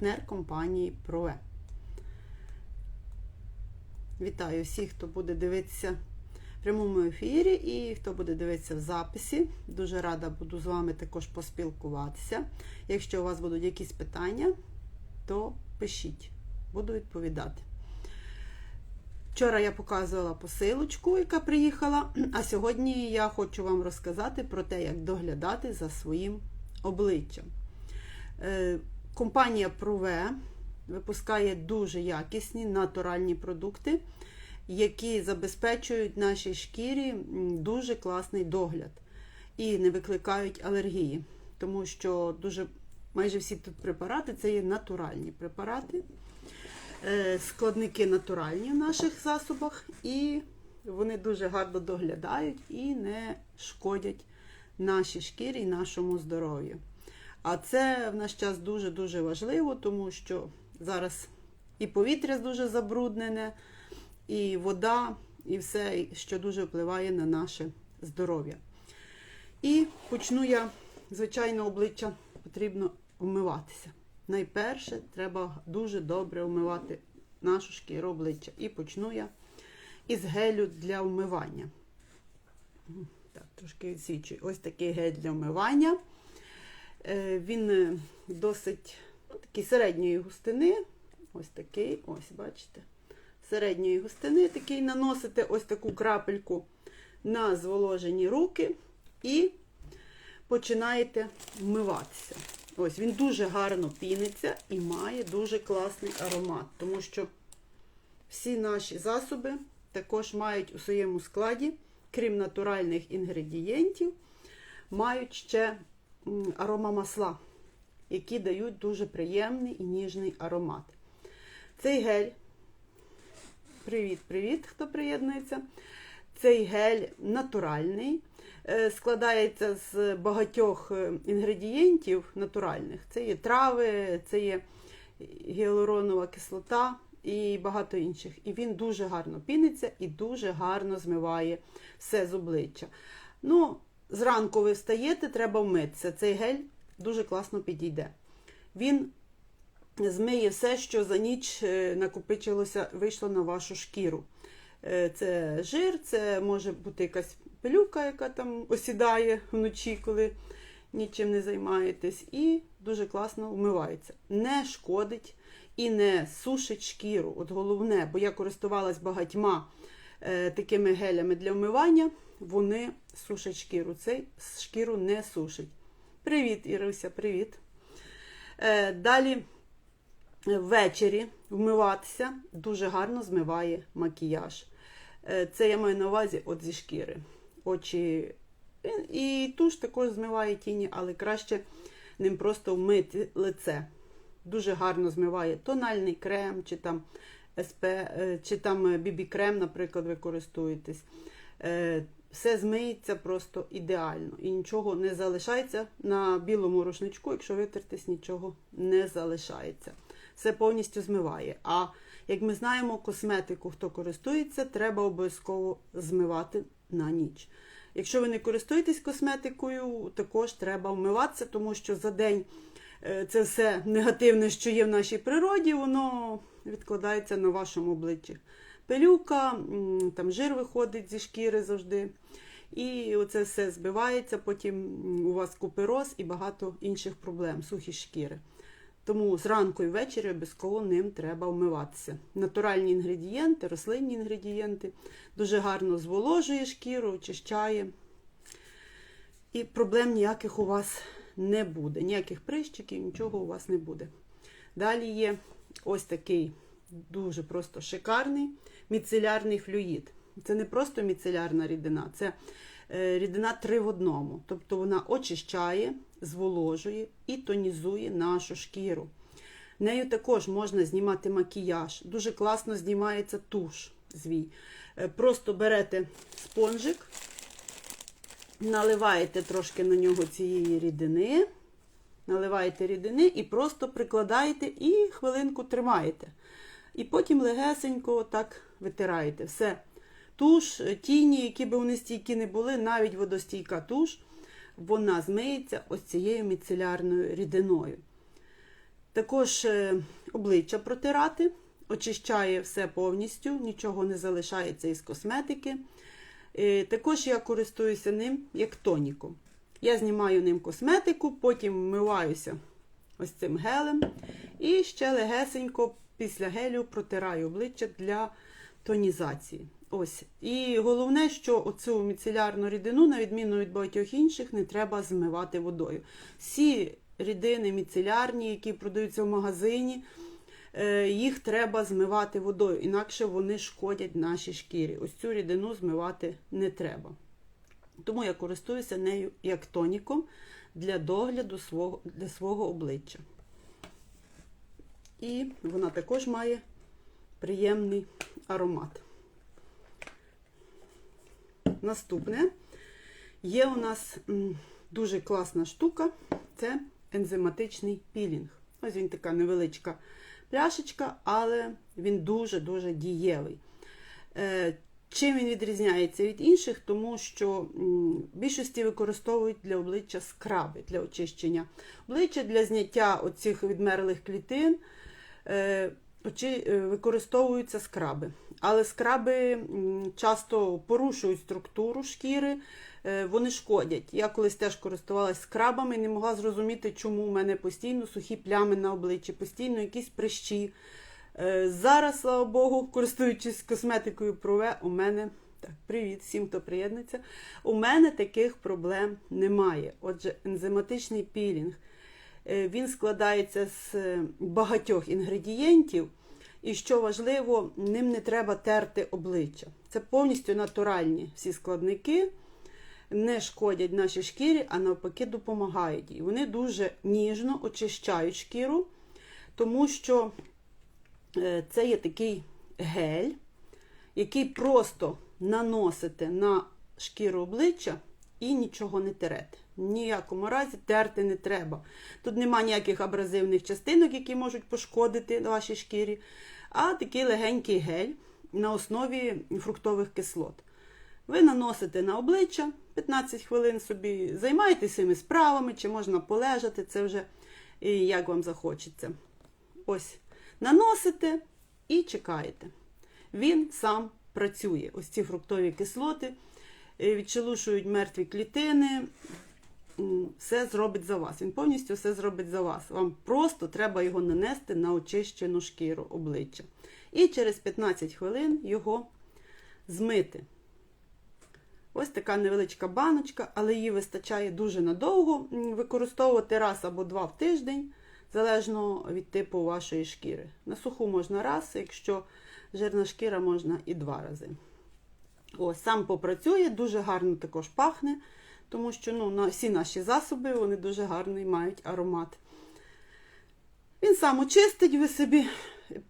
партнер компанії ProE. Вітаю всіх, хто буде дивитися в прямому ефірі і хто буде дивитися в записі. Дуже рада буду з вами також поспілкуватися. Якщо у вас будуть якісь питання, то пишіть, буду відповідати. Вчора я показувала посилочку, яка приїхала, а сьогодні я хочу вам розказати про те, як доглядати за своїм обличчям. Компанія Prove випускає дуже якісні натуральні продукти, які забезпечують нашій шкірі дуже класний догляд і не викликають алергії. Тому що дуже майже всі тут препарати це є натуральні препарати. Е, Складники натуральні в наших засобах, і вони дуже гарно доглядають і не шкодять нашій шкірі і нашому здоров'ю. А це в наш час дуже-дуже важливо, тому що зараз і повітря дуже забруднене, і вода, і все, що дуже впливає на наше здоров'я. І почну я, звичайно, обличчя потрібно вмиватися. Найперше, треба дуже добре вмивати нашу шкіру обличчя. І почну я із гелю для вмивання. Так, трошки відсвічую. Ось такий гель для вмивання. Він досить ну, такий середньої густини. Ось такий, ось, бачите, середньої густини. Такий наносите ось таку крапельку на зволожені руки і починаєте вмиватися. Ось він дуже гарно піниться і має дуже класний аромат, тому що всі наші засоби також мають у своєму складі, крім натуральних інгредієнтів, мають ще аромамасла, які дають дуже приємний і ніжний аромат. Цей гель, привіт-привіт, хто приєднується. Цей гель натуральний, складається з багатьох інгредієнтів натуральних. Це є трави, це є гіалуронова кислота і багато інших. І він дуже гарно піниться і дуже гарно змиває все з обличчя. Ну, Зранку ви встаєте, треба вмитися. Цей гель дуже класно підійде. Він змиє все, що за ніч накопичилося, вийшло на вашу шкіру. Це жир, це може бути якась пилюка, яка там осідає вночі, коли нічим не займаєтесь. І дуже класно вмивається. Не шкодить і не сушить шкіру. От головне, бо я користувалась багатьма е, такими гелями для вмивання, вони сушать шкіру. Цей шкіру не сушить. Привіт, Іруся, привіт. Е, далі ввечері вмиватися дуже гарно змиває макіяж. Е, це я маю на увазі от зі шкіри. Очі і туш також змиває тіні, але краще ним просто вмити лице. Дуже гарно змиває тональний крем, чи там СП, чи там BB-крем, наприклад, ви користуєтесь. Все змиється просто ідеально. І нічого не залишається на білому рушничку, якщо витертись, нічого не залишається. Все повністю змиває. А як ми знаємо, косметику, хто користується, треба обов'язково змивати на ніч. Якщо ви не користуєтесь косметикою, також треба вмиватися, тому що за день це все негативне, що є в нашій природі, воно відкладається на вашому обличчі. Пилюка, там жир виходить зі шкіри завжди. І оце все збивається, потім у вас купероз і багато інших проблем, сухі шкіри. Тому зранку і ввечері обов'язково ним треба вмиватися. Натуральні інгредієнти, рослинні інгредієнти, дуже гарно зволожує шкіру, очищає. І проблем ніяких у вас не буде. Ніяких прищиків, нічого у вас не буде. Далі є ось такий дуже просто шикарний міцелярний флюїд. Це не просто міцелярна рідина, це рідина три в одному. Тобто вона очищає, зволожує і тонізує нашу шкіру. Нею також можна знімати макіяж. Дуже класно знімається туш звій. Просто берете спонжик, наливаєте трошки на нього цієї рідини, наливаєте рідини і просто прикладаєте і хвилинку тримаєте. І потім легесенько так витираєте. Все. Туш, тіні, які б вони стійкі не були, навіть водостійка туш, вона змиється ось цією міцелярною рідиною. Також е, обличчя протирати, очищає все повністю, нічого не залишається із косметики. Е, Також я користуюся ним як тоніком. Я знімаю ним косметику, потім вмиваюся ось цим гелем. І ще легесенько після гелю протираю обличчя для тонізації. Ось. І головне, що оцю міцелярну рідину, на відміну від багатьох інших, не треба змивати водою. Всі рідини міцелярні, які продаються в магазині, е, їх треба змивати водою, інакше вони шкодять нашій шкірі. Ось цю рідину змивати не треба. Тому я користуюся нею як тоніком для догляду свого, для свого обличчя. І вона також має приємний аромат. Наступне є у нас дуже класна штука це ензиматичний пілінг. Ось він така невеличка пляшечка, але він дуже-дуже дієвий. Е, Чим він відрізняється від інших? Тому що в більшості використовують для обличчя скраби для очищення обличчя для зняття оцих відмерлих клітин. Е, очі- е, використовуються скраби. Але скраби часто порушують структуру шкіри, е, вони шкодять. Я колись теж користувалася скрабами не могла зрозуміти, чому у мене постійно сухі плями на обличчі, постійно якісь прищі. Зараз, слава Богу, користуючись косметикою Прове, у мене так, привіт всім, хто приєднується. У мене таких проблем немає. Отже, ензиматичний пілінг. Е, Він складається з е, багатьох інгредієнтів, і що важливо, ним не треба терти обличчя. Це повністю натуральні всі складники, не шкодять нашій шкірі, а навпаки допомагають їй. Вони дуже ніжно очищають шкіру, тому що е, це є такий гель, який просто наносите на шкіру обличчя і нічого не терете. Ніякому разі терти не треба. Тут нема ніяких абразивних частинок, які можуть пошкодити вашій шкірі, а такий легенький гель на основі фруктових кислот. Ви наносите на обличчя 15 хвилин собі, займаєтеся цими справами, чи можна полежати, це вже як вам захочеться. Ось, наносите і чекаєте. Він сам працює. Ось ці фруктові кислоти е, відшелушують мертві клітини, все зробить за вас. Він повністю все зробить за вас. Вам просто треба його нанести на очищену шкіру обличчя. І через 15 хвилин його змити. Ось така невеличка баночка, але її вистачає дуже надовго. Використовувати раз або два в тиждень, залежно від типу вашої шкіри. На суху можна раз, якщо жирна шкіра можна і два рази. Ось, сам попрацює, дуже гарно також пахне, тому що ну, на всі наші засоби вони дуже гарний мають аромат. Він сам очистить ви собі.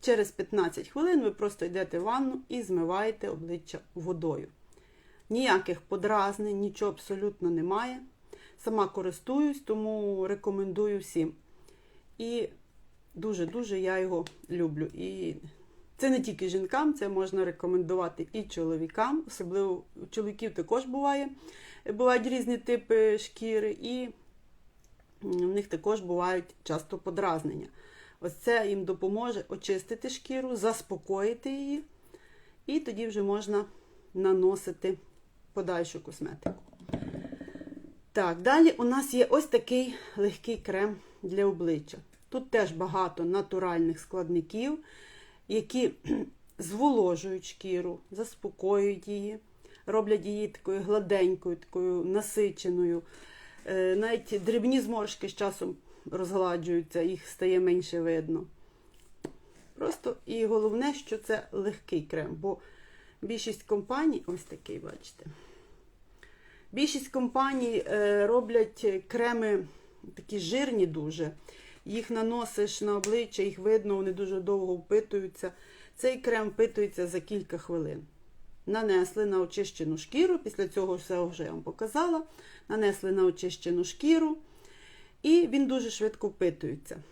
Через 15 хвилин ви просто йдете в ванну і змиваєте обличчя водою. Ніяких подразнень, нічого абсолютно немає. Сама користуюсь, тому рекомендую всім. І дуже-дуже я його люблю. І це не тільки жінкам, це можна рекомендувати і чоловікам. Особливо у чоловіків також буває. Бувають різні типи шкіри, і в них також бувають часто подразнення. Ось це їм допоможе очистити шкіру, заспокоїти її, і тоді вже можна наносити подальшу косметику. Так, далі у нас є ось такий легкий крем для обличчя. Тут теж багато натуральних складників, які зволожують шкіру, заспокоюють її, роблять її такою гладенькою, такою насиченою. Е, Навіть дрібні зморшки з часом розгладжуються, їх стає менше видно. Просто і головне, що це легкий крем, бо більшість компаній, ось такий, бачите. Більшість компаній е, роблять креми такі жирні дуже. Їх наносиш на обличчя, їх видно, вони дуже довго впитуються. Цей крем впитується за кілька хвилин. Нанесли на очищену шкіру, після цього все вже я вам показала. Нанесли на очищену шкіру, і він дуже швидко впитується.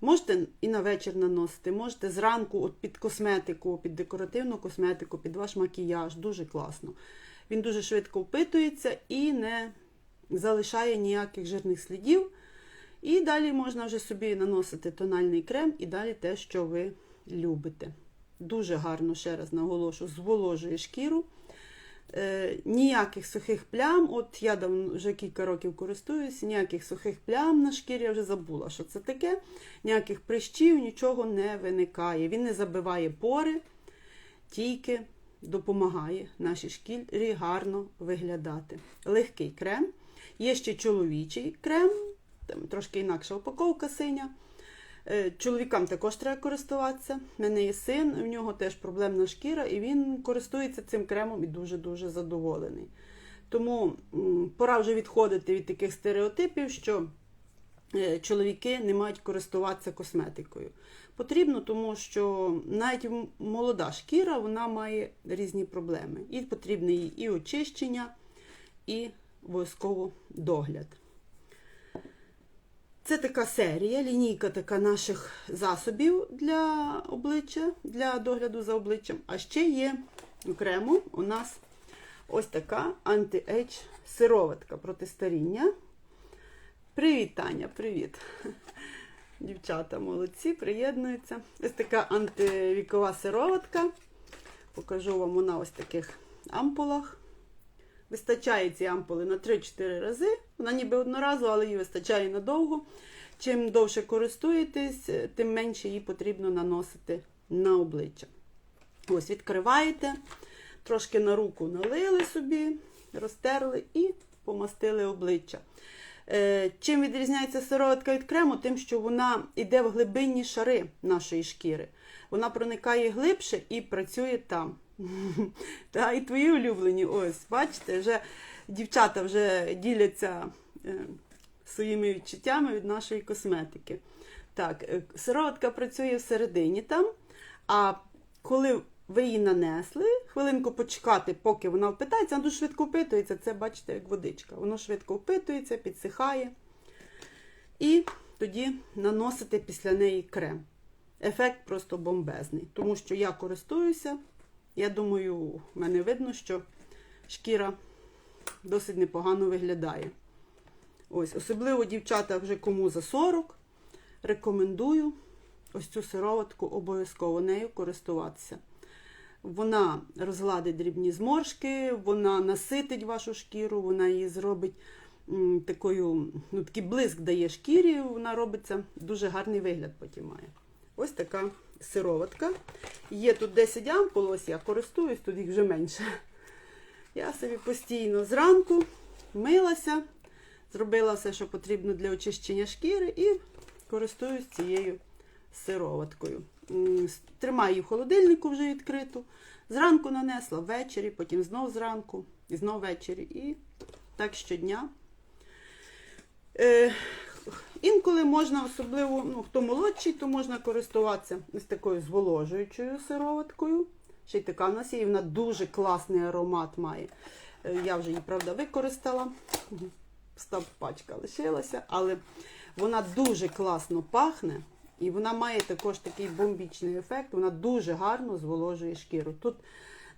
Можете і на вечір наносити, можете зранку от під косметику, під декоративну косметику, під ваш макіяж. Дуже класно. Він дуже швидко впитується і не залишає ніяких жирних слідів. І далі можна вже собі наносити тональний крем і далі те, що ви любите. Дуже гарно, ще раз наголошу, зволожує шкіру. Е, ніяких сухих плям, от я давно вже кілька років користуюся, ніяких сухих плям на шкірі, я вже забула, що це таке. Ніяких прищів, нічого не виникає. Він не забиває пори, тільки допомагає нашій шкірі гарно виглядати. Легкий крем. Є ще чоловічий крем, там трошки інакша упаковка синя. Е, Чоловікам також треба користуватися. У мене є син, у нього теж проблемна шкіра, і він користується цим кремом і дуже-дуже задоволений. Тому пора вже відходити від таких стереотипів, що е, чоловіки не мають користуватися косметикою. Потрібно, тому що навіть молода шкіра вона має різні проблеми. І потрібне їй і очищення, і обов'язково догляд. Це така серія, лінійка така наших засобів для обличчя, для догляду за обличчям. А ще є окремо у нас ось така анти-ейдж сироватка проти старіння. Привіт, Таня, привіт. Дівчата молодці, приєднуються. Ось така антивікова сироватка. Покажу вам вона ось таких ампулах. Вистачає ці ампули на 3-4 рази. Вона ніби одноразова, але її вистачає надовго. Чим довше користуєтесь, тим менше її потрібно наносити на обличчя. Ось, відкриваєте, трошки на руку налили собі, розтерли і помастили обличчя. Е, Чим відрізняється сироватка від крему? Тим, що вона йде в глибинні шари нашої шкіри. Вона проникає глибше і працює там. Та, і твої улюблені, ось, бачите, вже дівчата вже діляться е, своїми відчуттями від нашої косметики. Так, е, сироватка працює всередині там, а коли ви її нанесли, хвилинку почекати, поки вона впитається, вона швидко впитується, це бачите, як водичка. Воно швидко впитується, підсихає. І тоді наносите після неї крем. Ефект просто бомбезний. Тому що я користуюся. Я думаю, в мене видно, що шкіра досить непогано виглядає. Ось, особливо дівчата вже кому за 40. Рекомендую ось цю сироватку обов'язково нею користуватися. Вона розгладить дрібні зморшки, вона наситить вашу шкіру, вона її зробить такою, ну, такий блиск дає шкірі, вона робиться дуже гарний вигляд потім має. Ось така сироватка. Є тут 10 ампул, ось я користуюсь, тут їх вже менше. Я собі постійно зранку милася, зробила все, що потрібно для очищення шкіри, і користуюсь цією сироваткою. Тримаю її в холодильнику вже відкриту. Зранку нанесла, ввечері, потім знов зранку, і знов ввечері. І так щодня. Е, Інколи можна, особливо, ну, хто молодший, то можна користуватися ось такою зволожуючою сироваткою. Ще й така в нас є, і вона дуже класний аромат має. Е, Я вже її, правда, використала. Став пачка лишилася, але вона дуже класно пахне. І вона має також такий бомбічний ефект, вона дуже гарно зволожує шкіру. Тут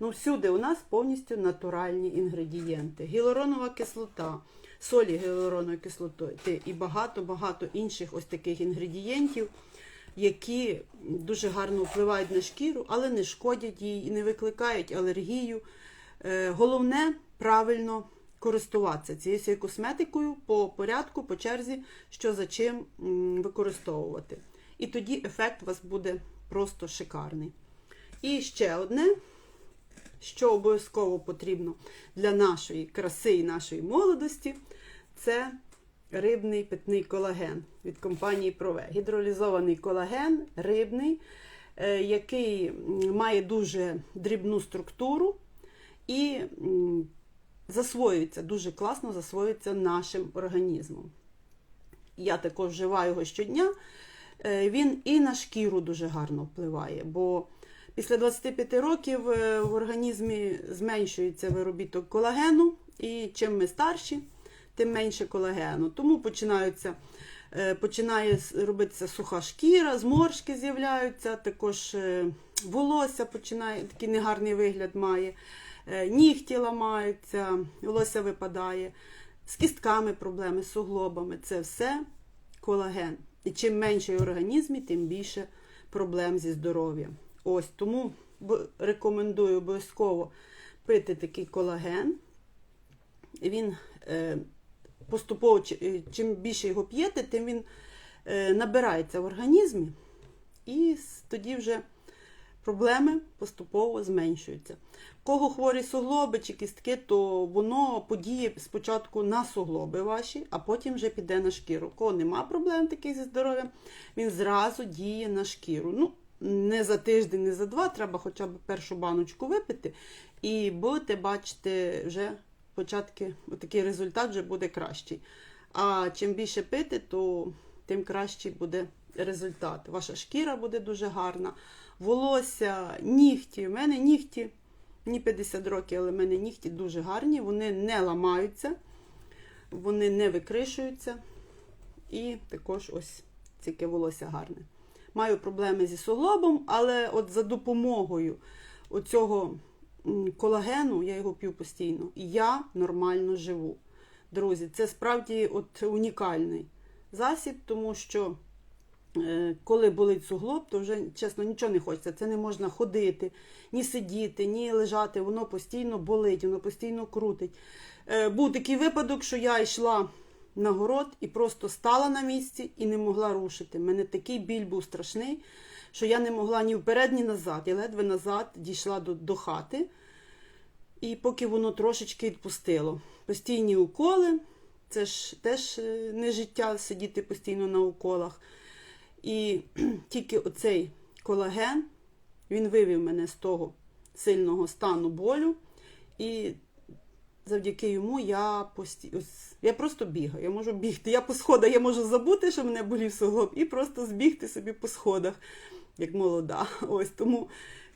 ну, всюди у нас повністю натуральні інгредієнти. Гіалуронова кислота, солі гіалуронової кислоти і багато-багато інших ось таких інгредієнтів, які дуже гарно впливають на шкіру, але не шкодять їй і не викликають алергію. Е, Головне правильно користуватися цією косметикою по порядку, по черзі, що за чим використовувати. І тоді ефект у вас буде просто шикарний. І ще одне, що обов'язково потрібно для нашої краси і нашої молодості, це рибний питний колаген від компанії Прове. Гідролізований колаген рибний, е, який має дуже дрібну структуру і засвоюється, дуже класно засвоюється нашим організмом. Я також вживаю його щодня. Е, Він і на шкіру дуже гарно впливає, бо після 25 років е, в організмі зменшується виробіток колагену, і чим ми старші, тим менше колагену. Тому починаються, е, починає робитися суха шкіра, зморшки з'являються, також е, волосся починає такий негарний вигляд має, нігті ламаються, волосся випадає, з кістками проблеми, з суглобами. Це все колаген. І чим менший організмі, тим більше проблем зі здоров'ям. Ось тому рекомендую обов'язково пити такий колаген. Він е, поступово, е, чим більше його п'єте, тим він е, набирається в організмі, і тоді вже проблеми поступово зменшуються. Кого хворі суглоби чи кістки, то воно подіє спочатку на суглоби ваші, а потім вже піде на шкіру. Кого нема проблем таких зі здоров'ям, він зразу діє на шкіру. Ну, не за тиждень, не за два, треба хоча б першу баночку випити, і будете бачити вже початки, такий результат вже буде кращий. А чим більше пити, то тим кращий буде результат. Ваша шкіра буде дуже гарна, волосся, нігті. У мене нігті, мені 50 років, але в мене нігті дуже гарні, вони не ламаються, вони не викришуються. І також ось тільки волосся гарне. Маю проблеми зі суглобом, але от за допомогою оцього колагену, я його п'ю постійно, я нормально живу. Друзі, це справді от унікальний засіб, тому що е, коли болить суглоб, то вже чесно нічого не хочеться. Це не можна ходити, ні сидіти, ні лежати. Воно постійно болить, воно постійно крутить. Е, Був такий випадок, що я йшла на город і просто стала на місці і не могла рушити. Мене такий біль був страшний, що я не могла ні вперед, ні назад. Я ледве назад дійшла до, до хати. І поки воно трошечки відпустило. Постійні уколи, це ж теж е, не життя сидіти постійно на уколах. І тільки оцей колаген, він вивів мене з того сильного стану болю. І завдяки йому я пості... я просто бігаю. Я можу бігти. Я по сходах я можу забути, що мене болів суглоб, і просто збігти собі по сходах, як молода. Ось тому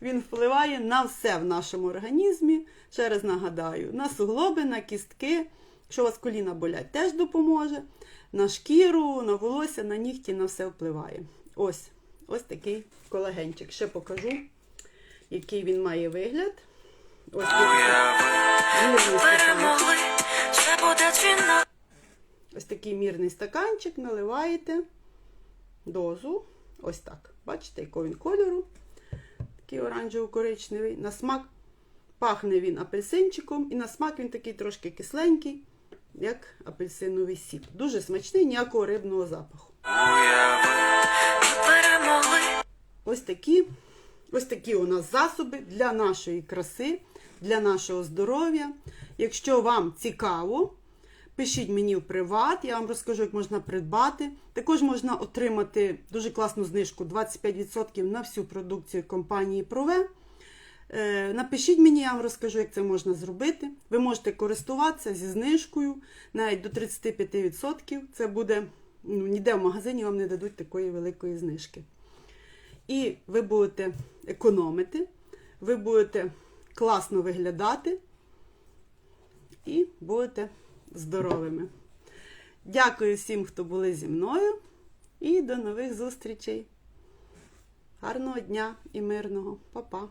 він впливає на все в нашому організмі. Ще раз нагадаю, на суглоби, на кістки. Якщо у вас коліна болять, теж допоможе. На шкіру, на волосся, на нігті, на все впливає. Ось, ось такий колагенчик. Ще покажу, який він має вигляд. Ось. Перемогли, Ось такий мірний стаканчик, наливаєте дозу. Ось так. Бачите, якого він кольору. Такий оранжево-коричневий. На смак пахне він апельсинчиком, і на смак він такий трошки кисленький, як апельсиновий сік. Дуже смачний, ніякого рибного запаху. Ось такі, ось такі у нас засоби для нашої краси, для нашого здоров'я. Якщо вам цікаво, пишіть мені в приват, я вам розкажу, як можна придбати. Також можна отримати дуже класну знижку 25% на всю продукцію компанії Прове. Напишіть мені, я вам розкажу, як це можна зробити. Ви можете користуватися зі знижкою навіть до 35%. Це буде ну, ніде в магазині вам не дадуть такої великої знижки. І ви будете економити, ви будете класно виглядати і будете здоровими. Дякую всім, хто були зі мною, і до нових зустрічей. Гарного дня і мирного. Па-па!